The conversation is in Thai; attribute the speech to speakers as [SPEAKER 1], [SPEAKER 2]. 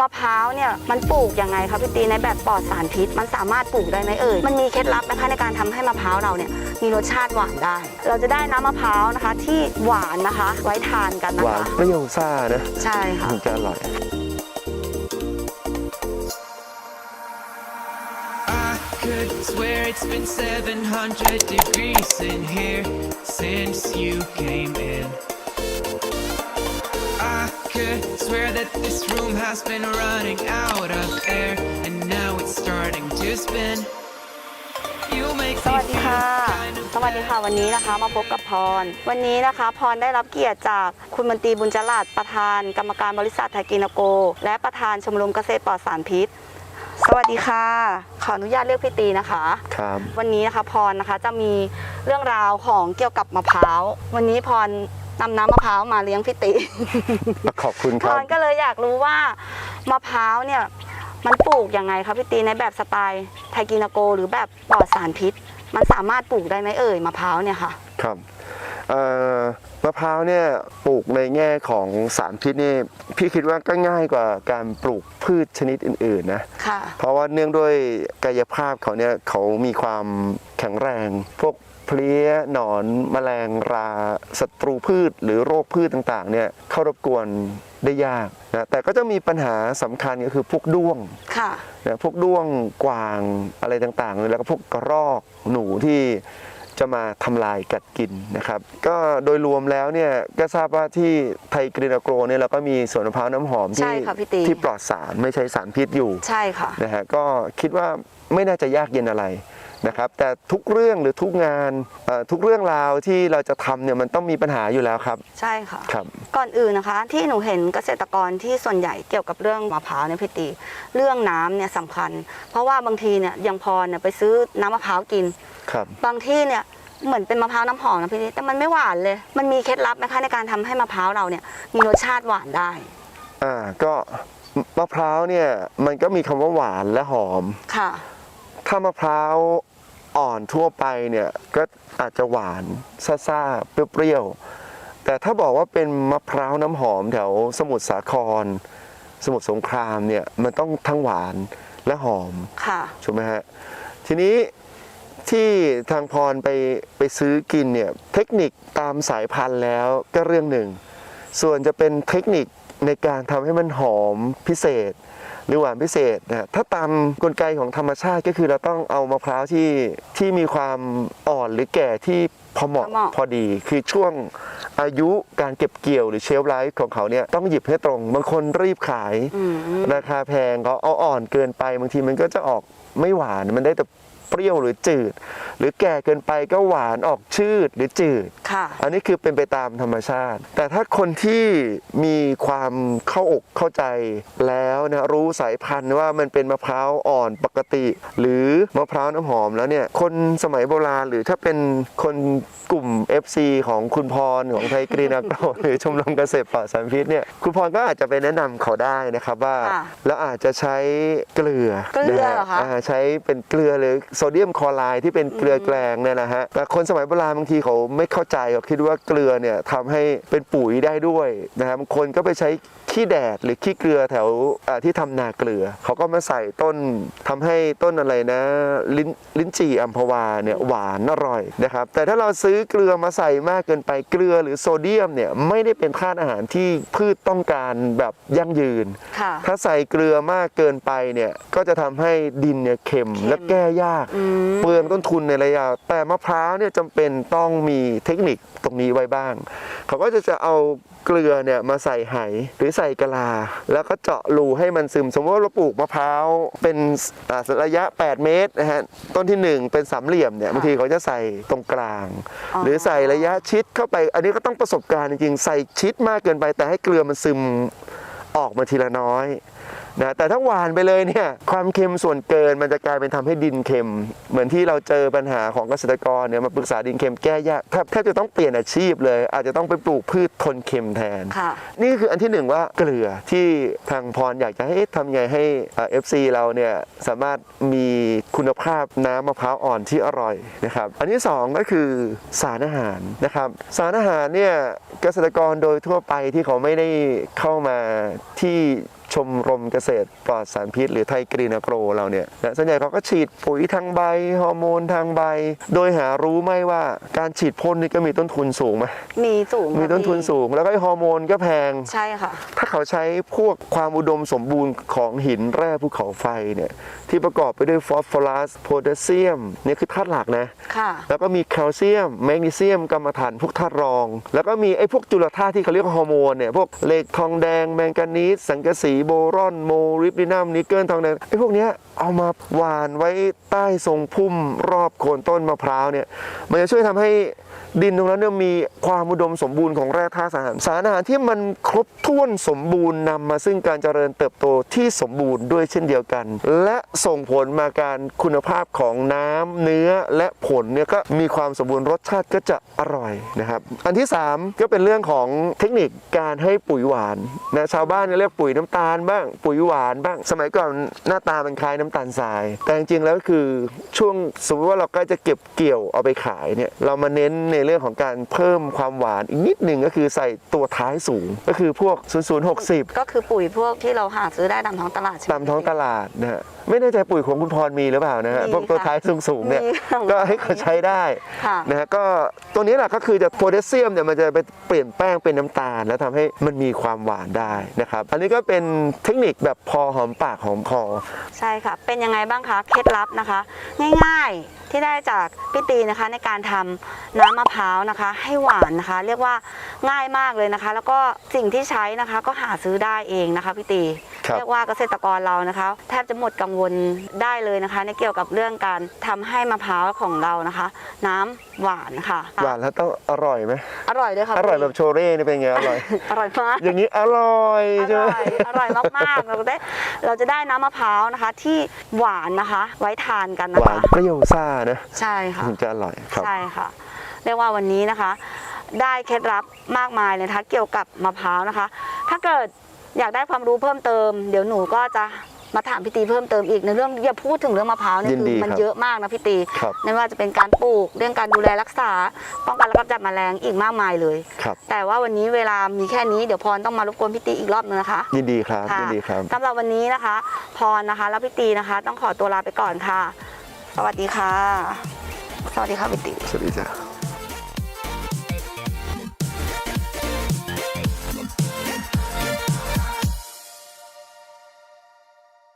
[SPEAKER 1] มะพร้าวเนี่ยมันปลูกยังไงคะพี่ตีในแบบปลอดสารพิษ มันสามารถปลูกได้ไหมเอ่ยมันมีเคล็ดลับนะคะในการทำให้มะพร้าวเราเนี่ยมีรสชาติหวานได้ เราจะได้น้ำมะพร้าวนะคะ ที่หวานนะคะ ไว้ทานกันนะ
[SPEAKER 2] หวาน
[SPEAKER 1] คะ
[SPEAKER 2] เปรี้ยวซ่านะ
[SPEAKER 1] ใช่ค่ะ
[SPEAKER 2] ถึงจะอร่อย
[SPEAKER 3] I could swear it's been 700 degrees in here since you came in. I could swear that this room has been running out of air and now it's starting to spin. You make
[SPEAKER 1] ส
[SPEAKER 3] me
[SPEAKER 1] วัสดี
[SPEAKER 3] feel
[SPEAKER 1] ค่ะ
[SPEAKER 3] kind of
[SPEAKER 1] สวัสดีค่ะ วันนี้นะคะมาพบกับพร วันนี้นะคะพรได้รับเกียรติจากคุณมนตรีบุญจรัตน์ประธานกรรมการบริษัทไทยกินโก และประธานชมรมเกษตรปลอดสารพิษ สวัสดีค่ะ ขออนุญาตเรียกพี่ตีนะคะ
[SPEAKER 2] ครับ
[SPEAKER 1] วันนี้นะคะพรนะคะจะมีเรื่องราวของเกี่ยวกับมะพร้าว วันนี้พร นำน้ำมะพร้าวมาเลี้ยงพี่ตี
[SPEAKER 2] ขอบคุณ
[SPEAKER 1] พ
[SPEAKER 2] ครับ
[SPEAKER 1] รก็เลยอยากรู้ว่ามะพร้าวเนี่ยมันปลูกยังไงคะพี่ตีในแบบสไตล์ไทยกินาโก หรือแบบปลอดสารพิษ มันสามารถปลูกได้ไหมเอ่ยมะพร้าวเนี่ยค่ะ
[SPEAKER 2] ครับเอ่อมะพร้าวเนี่ยปลูกในแง่ของสารพิษนี่พี่คิดว่าก็ง่ายกว่าการปลูกพืชชนิดอื่นๆนะ
[SPEAKER 1] ค่ะ
[SPEAKER 2] เพราะว่าเนื่องด้วยกายภาพเขาเนี่ยเขามีความแข็งแรง พวก เพลี้ยหนอนแมลงราศัตรูพืช หรือโรคพืชต่างๆเนี่ยเข้ารบกวนได้ยากนะแต่ก็จะมีปัญหาสำคัญก็คือพวกด้วง
[SPEAKER 1] ค่ะ
[SPEAKER 2] นะพวกด้วงกวางอะไรต่างๆ แล้วก็พวกกระรอกหนูที่จะมาทำลายกัดกินนะครับ ก็โดยรวมแล้วเนี่ยก็ทราบว่าที่ไทยกรีนโกรเนี่ยเราก็มีสวนมะพร้าวน้ำหอม
[SPEAKER 1] ใช่
[SPEAKER 2] ที่
[SPEAKER 1] ค่ะพี่ตี
[SPEAKER 2] ที่ปลอดสารไม่ใช่สารพิษอยู่
[SPEAKER 1] ใช่ค่ะ
[SPEAKER 2] นะฮะก็คิดว่าไม่น่าจะยากเย็นอะไร นะครับแต่ทุกเรื่องหรือทุกงานเอ่อทุกเรื่องราวที่เราจะทำเนี่ยมันต้องมีปัญหาอยู่แล้วครับ
[SPEAKER 1] ใช่ค่ะ
[SPEAKER 2] ครับ
[SPEAKER 1] ก่อนอื่นนะคะ ที่หนูเห็นเกษตรกรที่ส่วนใหญ่เกี่ยวกับเรื่องมะพร้าวเนี่ยพี่ตีเรื่องน้ำเนี่ยสำคัญ เพราะว่าบางทีเนี่ยอยังพรเนี่ยไปซื้อน้ำมะพร้าวกิน
[SPEAKER 2] ครับ
[SPEAKER 1] บางที่เนี่ยเหมือนเป็นมะพร้าวน้ำหอมนะพี่ตีแต่มันไม่หวานเลย มันมีเคล็ดลับนะคะในการทำให้มะพร้าวเราเนี่ยมีรสชาติหวานได้
[SPEAKER 2] อ่าก็มะพร้าวเนี่ยมันก็มีคำว่าหวานและหอม
[SPEAKER 1] ค่ะ
[SPEAKER 2] ถ้ามะพร้าว อ่อนทั่วไปเนี่ยก็อาจจะหวานซ่าๆเปรี้ยวๆแต่ถ้าบอกว่าเป็นมะพร้าวน้ำหอมแถวสมุทรสาคร สมุทรสงครามเนี่ยมันต้องทั้งหวานและหอม
[SPEAKER 1] ค่ะ
[SPEAKER 2] ถูกไหมฮะทีนี้ที่ทางพรไปไปซื้อกินเนี่ยเทคนิคตามสายพันธุ์แล้วก็เรื่องหนึ่ง ส่วนจะเป็นเทคนิคในการทำให้มันหอมพิเศษ หรือหวานพิเศษนะถ้าตามกลไกของธรรมชาติก็คือเราต้องเอามะพร้าวที่ที่มีความอ่อนหรือแก่ที่พอเหมาะ
[SPEAKER 1] พอเหมาะ
[SPEAKER 2] พอดีคือช่วงอายุการเก็บเกี่ยวหรือเชลฟ์ไลฟ์ของเขาเนี่ยต้องหยิบให้ตรงบางคนรีบขาย
[SPEAKER 1] อืม
[SPEAKER 2] ราคาแพงเขาเอาอ่อนเกินไปบางทีมันก็จะออกไม่หวานมันได้แต่ เปรี้ยวหรือจืด หรือแก่เกินไปก็หวานออกชืดหรือจืด
[SPEAKER 1] ค่ะ
[SPEAKER 2] อันนี้คือเป็นไปตามธรรมชาติ แต่ถ้าคนที่มีความเข้าอกเข้าใจแล้วนะรู้สายพันธุ์ว่ามันเป็นมะพร้าวอ่อนปกติ หรือมะพร้าวน้ำหอมแล้วเนี่ยคนสมัยโบราณหรือถ้าเป็นคนกลุ่ม FC ของคุณพรของไทยกรีนาโกรหรือชมรมเกษตรปลอดสารพิษเนี่ยคุณพรก็อาจจะไปแนะนำเขาได้นะครับว่า
[SPEAKER 1] ค่ะ
[SPEAKER 2] แล้วอาจจะใช้เกลือ
[SPEAKER 1] เกลือ
[SPEAKER 2] นะฮะ
[SPEAKER 1] เหรอคะา
[SPEAKER 2] ใช้เป็นเกลือหรือโซเดียมคลอไรด์ที่เป็นเกลือแกลงเนี่ยนะฮะแต่คนสมัยโบราณบางทีเขาไม่เข้าใจเขาคิดว่าเกลือเนี่ยทำให้เป็นปุ๋ยได้ด้วยนะครับบางคนก็ไปใช้ขี้แดดหรือขี้เกลือแถวอ่าที่ทำนาเกลือ เขาก็มาใส่ต้นทำให้ต้นอะไรนะ ลิ้นลิ้นจี่อัมพวาเนี่ยหวานอร่อยนะครับแต่ถ้าเราซื้อเกลือมาใส่มากเกินไปเกลือหรือโซเดียมเนี่ยไม่ได้เป็นธาตุอาหารที่พืชต้องการแบบยั่งยืน
[SPEAKER 1] ค่ะ
[SPEAKER 2] ถ้าใส่เกลือมากเกินไปเนี่ยก็จะทำให้ดินเนี่ยเค็ม
[SPEAKER 1] เค็ม
[SPEAKER 2] และแก้ยาก
[SPEAKER 1] อืม
[SPEAKER 2] เปลืองต้นทุนในระยะแต่มะพร้าวเนี่ยจำเป็นต้องมีเทคนิคตรงนี้ไว้บ้าง เขาก็จะจะเอาเกลือเนี่ยมาใส่ไหหรือใส่กะลา แล้วก็เจาะรูให้มันซึม สมมติว่าเราปลูกมะพร้าวเป็นอ่าระยะ 8 เมตรนะฮะต้นที่ 1 เป็นสามเหลี่ยมเนี่ยบางทีเขาจะใส่ตรงกลาง
[SPEAKER 1] อ๋อ
[SPEAKER 2] หรือใส่ระยะชิดเข้าไป อันนี้ก็ต้องประสบการณ์จริงๆใส่ชิดมากเกินไป แต่ให้เกลือมันซึมออกมาทีละน้อย นะแต่ถ้าหวานไปเลยเนี่ยความเค็มส่วนเกินมันจะกลายเป็นทำให้ดินเค็ม เหมือนที่เราเจอปัญหาของเกษตรกรเนี่ยมาปรึกษาดินเค็มแก้ยากแทบแทบจะต้องเปลี่ยนอาชีพเลย อาจจะต้องไปปลูกพืชทนเค็มแทน
[SPEAKER 1] ค่ะ
[SPEAKER 2] นี่คืออันที่หนึ่งว่าเกลือที่ทางพรอยากจะให้เอ๊ะทำไงให้เอฟซีเราเนี่ยสามารถมีคุณภาพน้ำมะพร้าวอ่อนที่อร่อยนะครับอันที่สองก็คือสารอาหารนะครับสารอาหารเนี่ยเกษตรกรโดยทั่วไปที่เขาไม่ได้เข้ามาที่ ชมรมเกษตรปลอดสารพิษ หรือไทยกรีนโกรเราเนี่ยนะส่วนใหญ่เขาก็ฉีดปุ๋ยทางใบฮอร์โมนทางใบ โดยหารู้ไหมว่าการฉีดพ่นนี่ก็มีต้นทุนสูงไหม
[SPEAKER 1] มีสูง
[SPEAKER 2] มีต้นทุนสูง แล้วก็ไอ้ฮอร์โมนก็แพง
[SPEAKER 1] ใช่ค่ะ
[SPEAKER 2] ถ้าเขาใช้พวกความอุดมสมบูรณ์ของหินแร่ภูเขาไฟเนี่ยที่ประกอบไปด้วยฟอสฟอรัสโพแทสเซียมเนี่ยคือธาตุหลักนะ
[SPEAKER 1] ค่ะ
[SPEAKER 2] แล้วก็มีแคลเซียมแมกนีเซียมกรรมฐานพวกธาตุรอง แล้วก็มีไอ้พวกจุลธาตุที่เขาเรียกว่าฮอร์โมนเนี่ยพวกเหล็กทองแดงแมงกานีสสังกะสีโบรอนโมริบดินัมนิกเกิลทองแดงไอ้พวกเนี้ยเอามาหวานไว้ใต้ทรงพุ่มรอบโคนต้นมะพร้าวเนี่ยมันจะช่วยทำให้ดินตรงนั้นเนี่ยมีความอุดมสมบูรณ์ของแร่ธาตุสารอาหารสารอาหารที่มันครบถ้วนสมบูรณ์นำมาซึ่งการเจริญเติบโตที่สมบูรณ์ด้วยเช่นเดียวกัน และส่งผลมาการคุณภาพของน้ำเนื้อและผลเนี่ยก็มีความสมบูรณ์รสชาติก็จะอร่อยนะครับ อันที่ 3 ก็เป็นเรื่องของเทคนิคการให้ปุ๋ยหวานนะชาวบ้านเนี่ยเรียกปุ๋ยน้ำตาลบ้าง ปุ๋ยหวานบ้าง สมัยก่อนหน้าตามันคล้ายน้ำตาลทราย แต่จริงๆแล้วคือช่วงสมมติว่าเราใกล้จะเก็บเกี่ยวเอาไปขายเนี่ยเรามาเน้นในเรื่องของการเพิ่มความหวานอีกนิดหนึ่งก็คือใส่ตัวท้ายสูง ก็คือพวก 0060
[SPEAKER 1] ก็คือปุ๋ยพวกที่เราหาซื้อได้ตามท้องตลาดใช่ไหม
[SPEAKER 2] ตามท้องตลาดนะฮะไม่แน่ใจปุ๋ยของคุณพรมีหรือเปล่านะฮะ
[SPEAKER 1] มี
[SPEAKER 2] พวกตัว
[SPEAKER 1] ค่ะ
[SPEAKER 2] ท้ายสูงๆเนี่ย
[SPEAKER 1] มีค่ะ
[SPEAKER 2] ก็ให้เขาใช้ได้
[SPEAKER 1] ค่ะ
[SPEAKER 2] นะฮะก็ตัวนี้แหละก็คือจะโพแทสเซียมเนี่ยมันจะไปเปลี่ยนแป้งเป็นน้ำตาล แล้วทำให้มันมีความหวานได้นะครับ อันนี้ก็เป็นเทคนิคแบบพอหอมปากหอมคอ
[SPEAKER 1] ใช่ค่ะ เป็นยังไงบ้างคะเคล็ดลับนะคะ ง่ายๆที่ได้จากพี่ตีนะคะในการทำน้ำมะพร้าวนะคะ ให้หวานนะคะ เรียกว่าง่ายมากเลยนะคะ แล้วก็สิ่งที่ใช้นะคะก็หาซื้อได้เองนะคะพี่ตี
[SPEAKER 2] ครับ
[SPEAKER 1] เรียกว่าเกษตรกรเรานะคะ แทบจะหมดกังวลได้เลยนะคะ ในเกี่ยวกับเรื่องการทำให้มะพร้าวของเรานะคะ น้ำหวานค่ะ
[SPEAKER 2] หวานแล้วต้องอร่อยไหม
[SPEAKER 1] อร่อยด้วยค่ะ
[SPEAKER 2] อร่อย
[SPEAKER 1] พี่
[SPEAKER 2] แบบโชเร่นี่เป็นไงอร่อย
[SPEAKER 1] อร่อยมาก
[SPEAKER 2] อย่างนี้อร่อย
[SPEAKER 1] อ
[SPEAKER 2] ใช่ไหม
[SPEAKER 1] ร่อยอร่อยมากๆเราได้เราจะได้น้ำมะพร้าวนะคะ ที่หวานนะคะ ไว้ทานกัน
[SPEAKER 2] ห
[SPEAKER 1] นะ
[SPEAKER 2] วาน
[SPEAKER 1] คะ
[SPEAKER 2] เปรี้ยวซ่านะ
[SPEAKER 1] ใช่ค่ะ
[SPEAKER 2] ถึงจะอร่อยครับ
[SPEAKER 1] ใช่ค่ะเรียกว่าวันนี้นะคะ ได้เคล็ดลับมากมายเลยนะคะเกี่ยวกับมะพร้าวนะคะ ถ้าเกิด อยากได้ความรู้เพิ่มเติม เดี๋ยวหนูก็จะมาถามพี่ตีเพิ่มเติมอีกในเรื่องอย่าพูดถึงเรื่องมะพร้าวเนี่ย
[SPEAKER 2] ยิน
[SPEAKER 1] คื
[SPEAKER 2] ดี
[SPEAKER 1] อมัน
[SPEAKER 2] ครับ
[SPEAKER 1] เยอะมากนะพี่ตี
[SPEAKER 2] ครับ
[SPEAKER 1] ไม่ว่าจะเป็นการปลูกเรื่องการดูแลรักษา ป้องกันและกำจัดแมลงอีกมากมายเลย
[SPEAKER 2] ครับ
[SPEAKER 1] แต่ว่าวันนี้เวลามีแค่นี้เดี๋ยวพรต้องมารบกวนพี่ตีอีกรอบนึงนะคะ
[SPEAKER 2] ยินดีครับ
[SPEAKER 1] ค่ะ
[SPEAKER 2] ยินดีครับ
[SPEAKER 1] สำหรับวันนี้นะคะ พรนะคะแล้วพี่ตีนะคะ ต้องขอตัวลาไปก่อนค่ะ สวัสดีค่ะ สวัสดีค่ะพี่ตี
[SPEAKER 2] สวัสดีจ้ะ